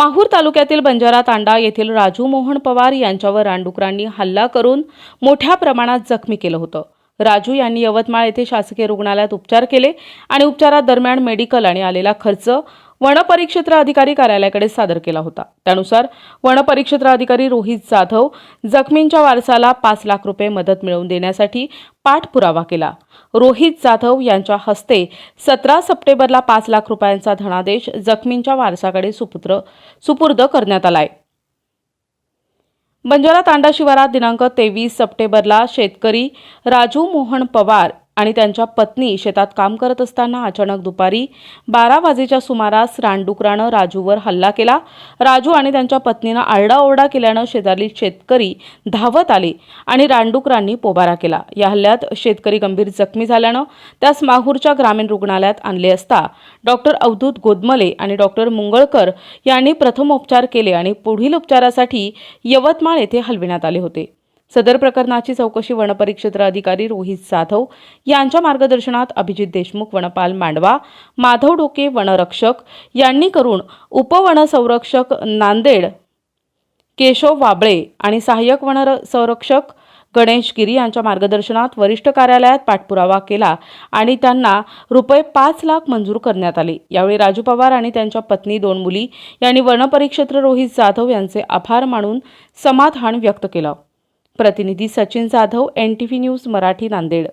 माहूर तालुक्यातील बंजारा तांडा येथील राजू मोहन पवार यांच्यावर रानडुकरांनी हल्ला करून मोठ्या प्रमाणात जखमी केलं होतं. राजू यांनी यवतमाळ येथे शासकीय रुग्णालयात उपचार केले आणि उपचारादरम्यान मेडिकल आणि आलेला खर्च वनपरिक्षेत्र अधिकारी कार्यालयाकडे सादर केला होता. त्यानुसार वनपरिक्षेत्र अधिकारी रोहित जाधव जखमींच्या वारसाला पाच लाख रुपये मदत मिळवून देण्यासाठी पाठपुरावा केला. रोहित जाधव यांच्या हस्ते सतरा सप्टेंबरला पाच लाख रुपयांचा धनादेश जखमींच्या वारसाकडे सुपुत्र सुपूर्द करण्यात आलाय. बंजारा तांडा शिवारात दिनांक तेवीस सप्टेंबरला शेतकरी राजू मोहन पवार आणि त्यांच्या पत्नी शेतात काम करत असताना अचानक दुपारी बारा वाजेच्या सुमारास रानडुकरानं राजूवर हल्ला केला. राजू आणि त्यांच्या पत्नीनं आरडाओरडा केल्यानं शेजारील शेतकरी धावत आले आणि रानडुकरांनी पोबारा केला. या हल्ल्यात शेतकरी गंभीर जखमी झाल्यानं त्यास माहूरच्या ग्रामीण रुग्णालयात आणले असता डॉक्टर अवधूत गोदमले आणि डॉक्टर मुंगळकर यांनी प्रथमोपचार केले आणि पुढील उपचारासाठी यवतमाळ येथे हलविण्यात आले होते. सदर प्रकरणाची चौकशी वनपरिक्षेत्र अधिकारी रोहित जाधव यांच्या मार्गदर्शनात अभिजित देशमुख वनपाल मांडवा माधव डोके वनरक्षक यांनी करून उपवनसंरक्षक नांदेड केशव वाबळे आणि सहाय्यक वन संरक्षक गणेश गिरी यांच्या मार्गदर्शनात वरिष्ठ कार्यालयात पाठपुरावा केला आणि त्यांना रुपये पाच लाख मंजूर करण्यात आले. यावेळी राजू पवार आणि त्यांच्या पत्नी दोन मुली यांनी वनपरिक्षेत्र रोहित जाधव यांचे आभार मानून समाधान व्यक्त केलं. प्रतिनिधी Sachin Jadhav N T V news Marathi Nanded.